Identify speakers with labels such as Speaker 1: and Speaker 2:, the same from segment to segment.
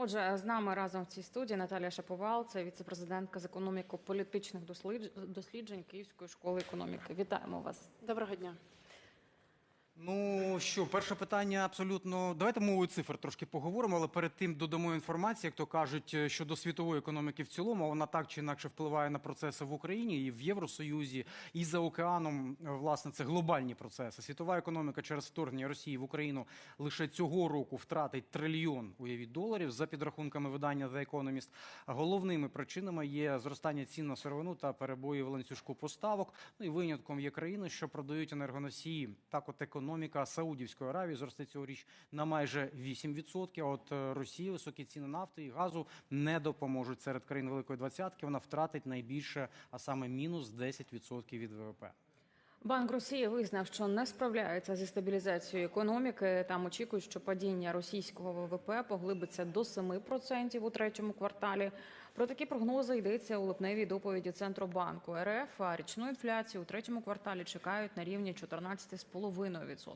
Speaker 1: Отже, з нами разом в цій студії Наталія Шаповал, це віце-президентка з економіко-політичних дослідж- досліджень Київської школи економіки. Вітаємо вас.
Speaker 2: Доброго дня.
Speaker 3: Ну що, перше питання абсолютно. Давайте мовою цифр трошки поговоримо, але перед тим додамо інформацію, як то кажуть, е, щодо світової економіки в цілому. Вона так чи інакше впливає на процеси в Україні і в Євросоюзі, і за океаном. е, Власне, це глобальні процеси. Світова економіка через вторгнення Росії в Україну лише цього року втратить трильйон уявіть доларів за підрахунками видання The Economist. Головними причинами є зростання цін на сировину та перебої в ланцюжку поставок. Ну і винятком є країни, що продають енергоносії. Так, от економіка Саудівської Аравії зросте цьогоріч на майже 8%. А от е, Росії високі ціни нафти і газу не допоможуть серед країн Великої двадцятки. Вона втратить найбільше, а саме мінус 10% від ВВП.
Speaker 1: Банк Росії визнав, що не справляється зі стабілізацією економіки. Там очікують, що падіння російського ВВП поглибиться до 7% у третьому кварталі. Про такі прогнози йдеться у липневій доповіді Центробанку РФ. А річну інфляцію у третьому кварталі чекають на рівні 14,5%.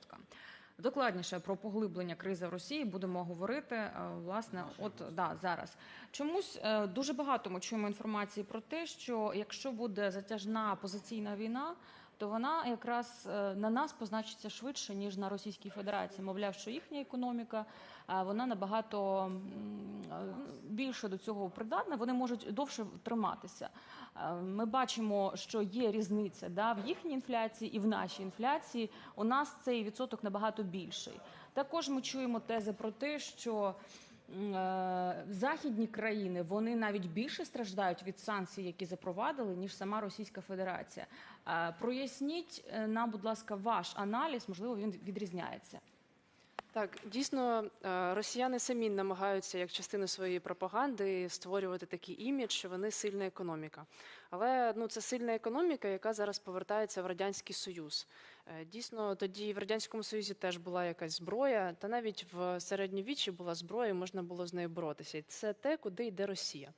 Speaker 1: Докладніше про поглиблення кризи в Росії будемо говорити. е, Власне, от да зараз чомусь е, дуже багато ми чуємо інформації про те, що якщо буде затяжна позиційна війна, то вона якраз е, на нас позначиться швидше ніж на Російській Федерації. Мовляв, що їхня економіка вона набагато е, більше до цього придатна. Вони можуть довше триматися. Е, Ми бачимо, що є різниця да, в їхній інфляції і в нашій інфляції. У нас цей відсоток набагато більший. Також ми чуємо тези про те, що західні країни вони навіть більше страждають від санкцій, які запровадили, ніж сама Російська Федерація. Е, Проясніть е, нам, будь ласка, ваш аналіз, можливо, він відрізняється.
Speaker 2: Так, дійсно, е, росіяни самі намагаються як частину своєї пропаганди створювати такий імідж, що вони сильна економіка. Але ну це сильна економіка, яка зараз повертається в радянський союз. Е, Дійсно, тоді в радянському союзі теж була якась зброя, та навіть в середньовіччі була зброя, і можна було з нею боротися. І це те, куди йде Росія.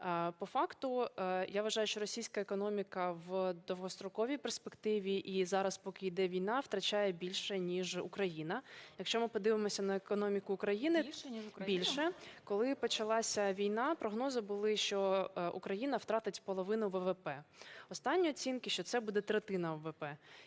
Speaker 2: Е, По факту, е, я вважаю, що російська економіка в довгостроковій перспективі і зараз, поки йде війна, втрачає більше ніж Україна. Якщо ми подивимося на економіку України,
Speaker 1: Більше ніж Україна?
Speaker 2: більше, коли почалася війна, прогнози були, що е, Україна втратить половину ВВП. Останні оцінки, що це буде третина ВВП.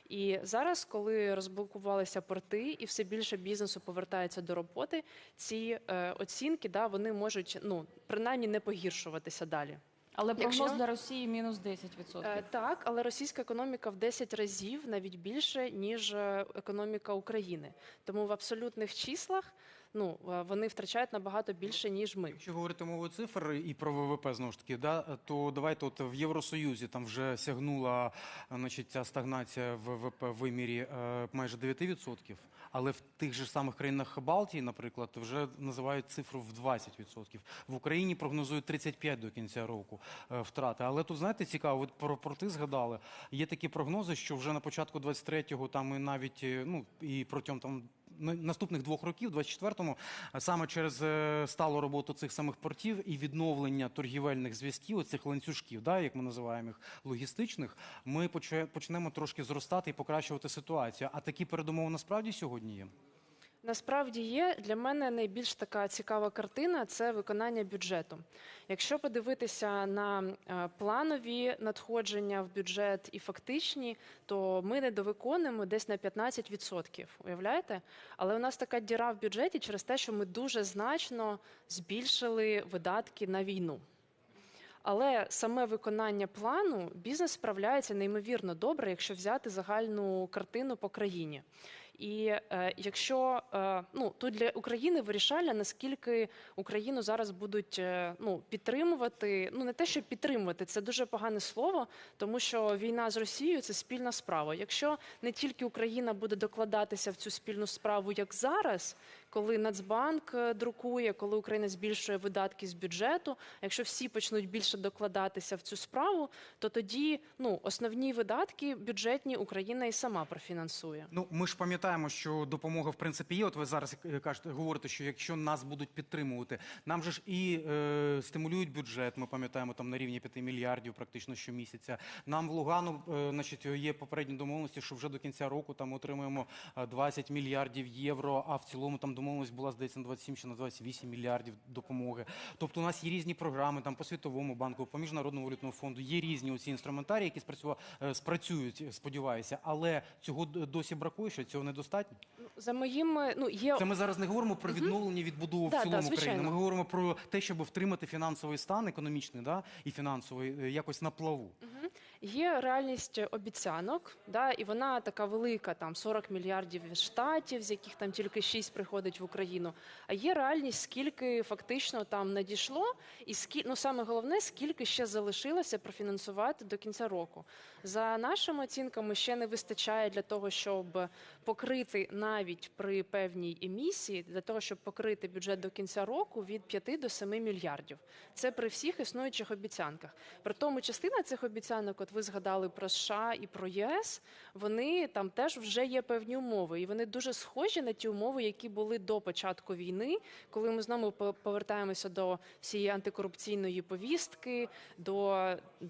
Speaker 2: І зараз, коли розблокувалися порти і все більше бізнесу повертається до роботи, ці е, оцінки да, вони можуть ну принаймні не погіршуватися далі.
Speaker 1: Але прогноз
Speaker 2: Якщо-
Speaker 1: для Росії мінус 10%.
Speaker 2: Е, Так, але російська економіка в 10 разів навіть більше ніж е, економіка України. Тому в абсолютних числах ну е, вони втрачають набагато більше ніж ми.
Speaker 3: Якщо говорити мовою цифр і про ВВП знову ж таки, да, то давайте от в Євросоюзі там вже сягнула значить, ця стагнація в ВВП в вимірі е, майже 9%, але в тих же самих країнах Балтії, наприклад, вже називають цифру в 20%. В Україні прогнозують 35% до кінця року е, втрати. Але тут, знаєте, цікаво, от про порти згадали. Є такі прогнози, що вже на початку 23-го там і навіть ну і протягом там наступних двох років, 24-му, саме через е, сталу роботу цих самих портів і відновлення торгівельних зв'язків, цих ланцюжків, да, як ми називаємо їх логістичних, ми почнемо трошки зростати і покращувати ситуацію. А такі передумови насправді сьогодні є.
Speaker 2: Насправді є для мене найбільш така цікава картина це виконання бюджету. Якщо подивитися на е, планові надходження в бюджет і фактичні, то ми недовиконуємо десь на 15%. Уявляєте? Але у нас така діра в бюджеті через те, що ми дуже значно збільшили видатки на війну. Але саме виконання плану бізнес справляється неймовірно добре, якщо взяти загальну картину по країні. І е, якщо е, ну тут для України вирішальне, наскільки Україну зараз будуть е, ну підтримувати, ну не те, що підтримувати, це дуже погане слово, тому що війна з Росією це спільна справа. Якщо не тільки Україна буде докладатися в цю спільну справу, як зараз, коли Нацбанк друкує, коли Україна збільшує видатки з бюджету. Якщо всі почнуть більше докладатися в цю справу, то тоді ну основні видатки бюджетні Україна і сама профінансує.
Speaker 3: Ну, ми ж пам'ятаємо, що допомога в принципі є. От ви зараз е, кажете, говорите, що якщо нас будуть підтримувати, нам же ж і е, стимулюють бюджет. Ми пам'ятаємо там на рівні 5 мільярдів практично щомісяця. Нам в Лугану, е, значить, є попередні домовленості, що вже до кінця року там отримуємо е, 20 мільярдів євро, а в цілому там домовленість була здається на 27 чи на 28 мільярдів допомоги. Тобто у нас є різні програми там по світовому банку, по міжнародному валютному фонду. Є різні оці інструментарії, які е, спрацюють, сподіваюся. Але цього досі бракує, що цього недостатньо.
Speaker 2: За моїми, ну є
Speaker 3: Це ми зараз не говоримо про відновлення відбудову
Speaker 2: Да,
Speaker 3: в
Speaker 2: да,
Speaker 3: цілому країни. Ми говоримо про те, щоб втримати фінансовий стан, економічний, да і фінансовий е, якось на плаву.
Speaker 2: Є реальність обіцянок, да, і вона така велика, там 40 мільярдів штатів, з яких там тільки 6 приходить в Україну. А є реальність, скільки фактично там надійшло, і скільки, ну саме головне, скільки ще залишилося профінансувати до кінця року. За нашими оцінками, ще не вистачає для того, щоб покрити навіть при певній емісії, для того, щоб покрити бюджет до кінця року від 5 до 7 мільярдів. Це при всіх існуючих обіцянках. При тому частина цих обіцянок, от ви згадали про США і про ЄС, вони там теж вже є певні умови, і вони дуже схожі на ті умови, які були до початку війни, коли ми знову по- повертаємося до всієї антикорупційної повістки, до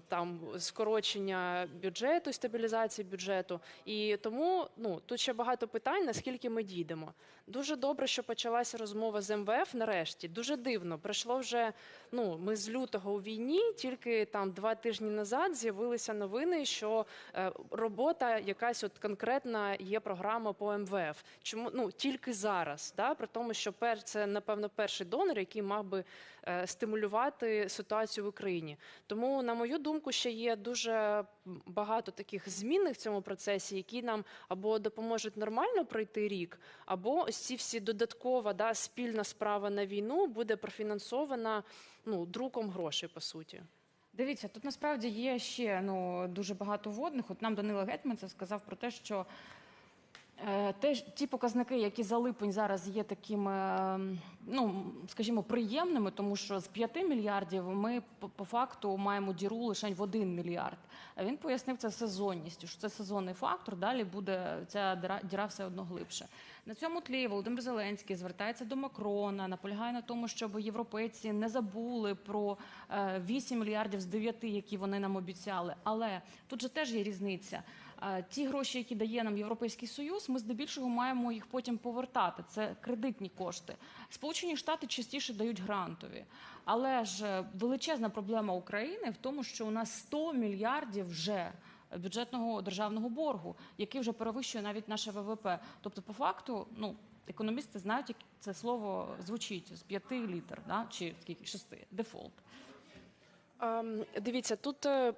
Speaker 2: там скорочення бюджету, стабілізації бюджету. І тому ну тут ще багато питань, наскільки ми дійдемо. Дуже добре, що почалася розмова з МВФ. Нарешті дуже дивно. Пройшло вже ну ми з лютого у війні. Тільки там два тижні назад з'явилися новини, що е, робота якась от конкретна є програма по МВФ. Чому ну тільки зараз, да при тому, що пер це напевно перший донор, який мав би е, стимулювати ситуацію в Україні. Тому, на мою думку, ще є дуже багато таких змінних в цьому процесі, які нам або допоможуть нормально пройти рік, або ось ці всі додаткова да, спільна справа на війну буде профінансована ну, друком грошей, по суті.
Speaker 1: Дивіться, тут насправді є ще ну дуже багато водних. От нам Данила Гетьман це сказав про те, що теж ті показники, які за липень зараз є такими, е, ну скажімо, приємними, тому що з 5 мільярдів ми по, факту маємо діру лише в 1 мільярд. А він пояснив це сезонністю, що це сезонний фактор. Далі буде ця діра, діра все одно глибше. На цьому тлі Володимир Зеленський звертається до Макрона, наполягає на тому, щоб європейці не забули про е, 8 мільярдів з 9, які вони нам обіцяли. Але тут же теж є різниця. Ті гроші, які дає нам Європейський Союз, ми здебільшого маємо їх потім повертати. Це кредитні кошти. Сполучені Штати частіше дають грантові. Але ж е, величезна проблема України в тому, що у нас 100 мільярдів вже бюджетного державного боргу, який вже перевищує навіть наше ВВП. Тобто, по факту, ну економісти знають, як це слово звучить з п'яти літер, да? чи скільки шести дефолт.
Speaker 2: Ем, Дивіться, тут е,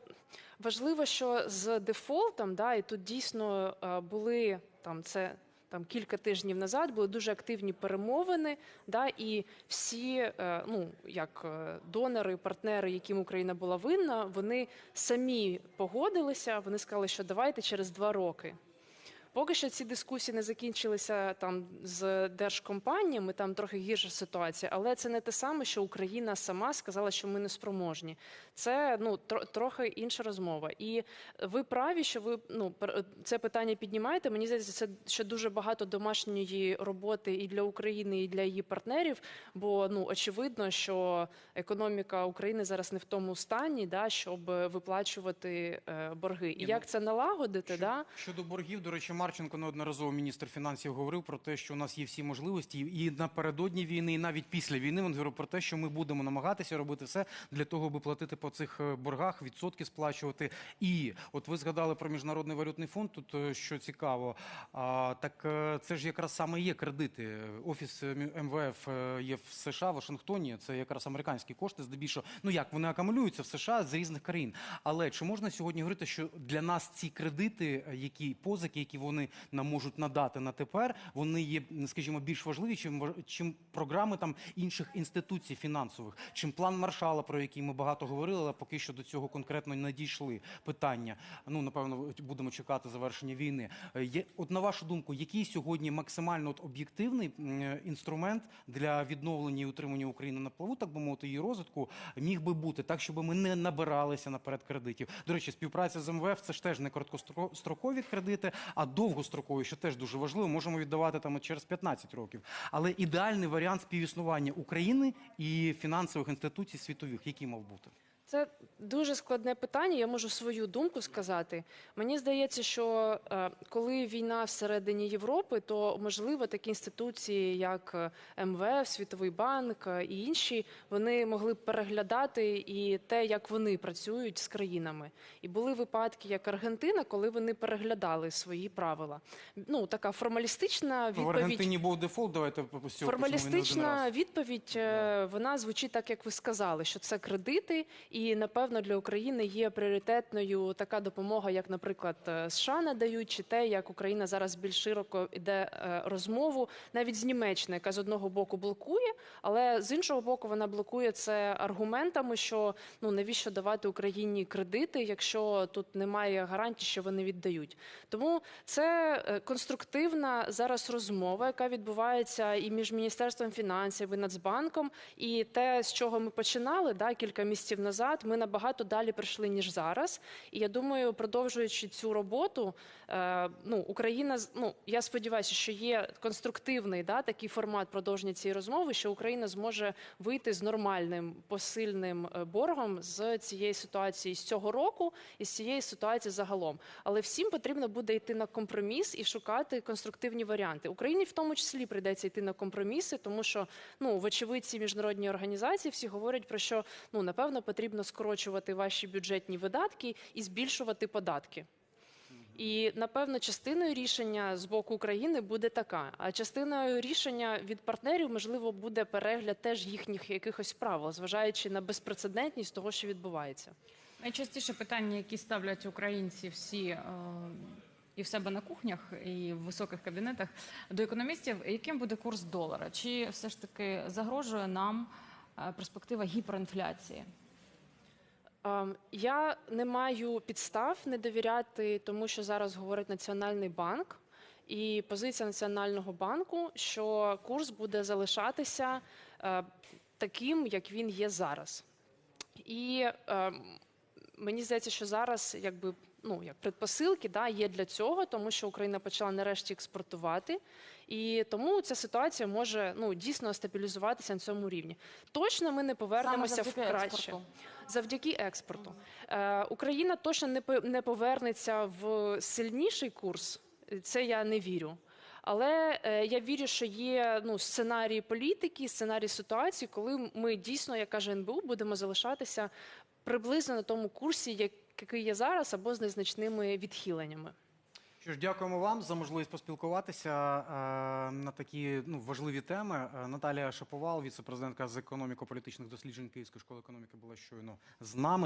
Speaker 2: важливо, що з дефолтом, да, і тут дійсно е, були там це. Там кілька тижнів назад були дуже активні перемовини, да, і всі, е, ну як е, донори, партнери, яким Україна була винна, вони самі погодилися. Вони сказали, що давайте через два роки. Поки що ці дискусії не закінчилися там з держкомпаніями, там трохи гірша ситуація, але це не те саме, що Україна сама сказала, що ми не спроможні. Це ну тро, трохи інша розмова. І ви праві, що ви ну це питання піднімаєте. Мені здається, це ще дуже багато домашньої роботи і для України, і для її партнерів. Бо ну очевидно, що економіка України зараз не в тому стані, да, щоб виплачувати е, борги. І як
Speaker 3: ну,
Speaker 2: це налагодити?
Speaker 3: Щодо,
Speaker 2: Да?
Speaker 3: щодо боргів, до речі, Марченко неодноразово міністр фінансів говорив про те, що у нас є всі можливості, і напередодні війни, і навіть після війни він говорив про те, що ми будемо намагатися робити все для того, аби платити по цих е, боргах, відсотки сплачувати. І от ви згадали про міжнародний валютний фонд. Тут е, що цікаво, а, так е, це ж якраз саме є кредити. Офіс МВФ є в США, Вашингтоні. Це якраз американські кошти, здебільшого. Ну як вони акумулюються в США з різних країн. Але чи можна сьогодні говорити, що для нас ці кредити, які позики, які вони нам можуть надати на тепер, вони є, скажімо, більш важливі, чим чим програми там інших інституцій фінансових, чим план Маршала, про який ми багато говорили, але поки що до цього конкретно не дійшли питання. Ну напевно, будемо чекати завершення війни. Е, Є от на вашу думку, який сьогодні максимально от об'єктивний е, інструмент для відновлення і утримання України на плаву, так би мовити, її розвитку міг би бути так, щоб ми не набиралися наперед кредитів. До речі, співпраця з МВФ це ж теж не короткострокові кредити, а довгострокові, що теж дуже важливо. Можемо віддавати там через 15 років. Але ідеальний варіант співіснування України і фінансових інституцій світових, який мав бути?
Speaker 2: Це дуже складне питання. Я можу свою думку сказати. Мені здається, що е, коли війна всередині Європи, то можливо такі інституції, як е, МВФ, Світовий банк е, і інші, вони могли б переглядати і те, як вони працюють з країнами. І були випадки, як Аргентина, коли вони переглядали свої правила. Ну така формалістична
Speaker 3: В. Аргентині був дефолт, давайте
Speaker 2: Формалістична відповідь вона звучить так, як ви сказали, що це кредити, і напевно для України є пріоритетною така допомога, як, наприклад, е, США надають, чи те, як Україна зараз більш широко йде е, розмову, навіть з Німеччини, яка з одного боку блокує, але з іншого боку вона блокує це аргументами, що ну навіщо давати Україні кредити, якщо тут немає гарантій, що вони віддають. Тому це е, конструктивна зараз розмова, яка відбувається і між міністерством фінансів і Нацбанком. І те, з чого ми починали, да, кілька місяців назад, ми набагато далі прийшли ніж зараз. І я думаю, продовжуючи цю роботу, е, ну Україна ну я сподіваюся, що є конструктивний да, такий формат продовження цієї розмови, що Україна зможе вийти з нормальним посильним е, боргом з цієї ситуації з цього року і з цієї ситуації загалом. Але всім потрібно буде йти на компроміс і шукати конструктивні варіанти. Україні в тому числі прийдеться йти на компроміси, тому що ну вочевидь ці міжнародні організації всі говорять про що ну напевно потрібно скорочувати ваші бюджетні видатки і збільшувати податки. І напевно частиною рішення з боку України буде така. А частиною рішення від партнерів можливо буде перегляд теж їхніх якихось правил, зважаючи на безпрецедентність того, що відбувається.
Speaker 1: Найчастіше питання, які ставлять українці всі е, і в себе на кухнях, і в високих кабінетах до економістів, яким буде курс долара? Чи все ж таки загрожує нам е, перспектива гіперінфляції?
Speaker 2: Ем, Я не маю підстав не довіряти тому, що зараз говорить Національний банк. І позиція Національного банку, що курс буде залишатися е, таким, як він є зараз. І е, мені здається, що зараз якби. Ну, як предпосилки да, є для цього, тому що Україна почала нарешті експортувати, і тому ця ситуація може ну дійсно стабілізуватися на цьому рівні. Точно ми не повернемося в краще завдяки експорту. Е, Україна точно не не повернеться в сильніший курс. Це я не вірю. Але е, я вірю, що є ну, сценарії політики, сценарії ситуації, коли ми дійсно, як каже НБУ, будемо залишатися приблизно на тому курсі, як- який є зараз, або з незначними відхиленнями.
Speaker 3: Що ж, дякуємо вам за можливість поспілкуватися е, на такі ну, важливі теми. Е, Наталія Шаповал, віце-президентка з економіко-політичних досліджень Київської школи економіки, була щойно з нами.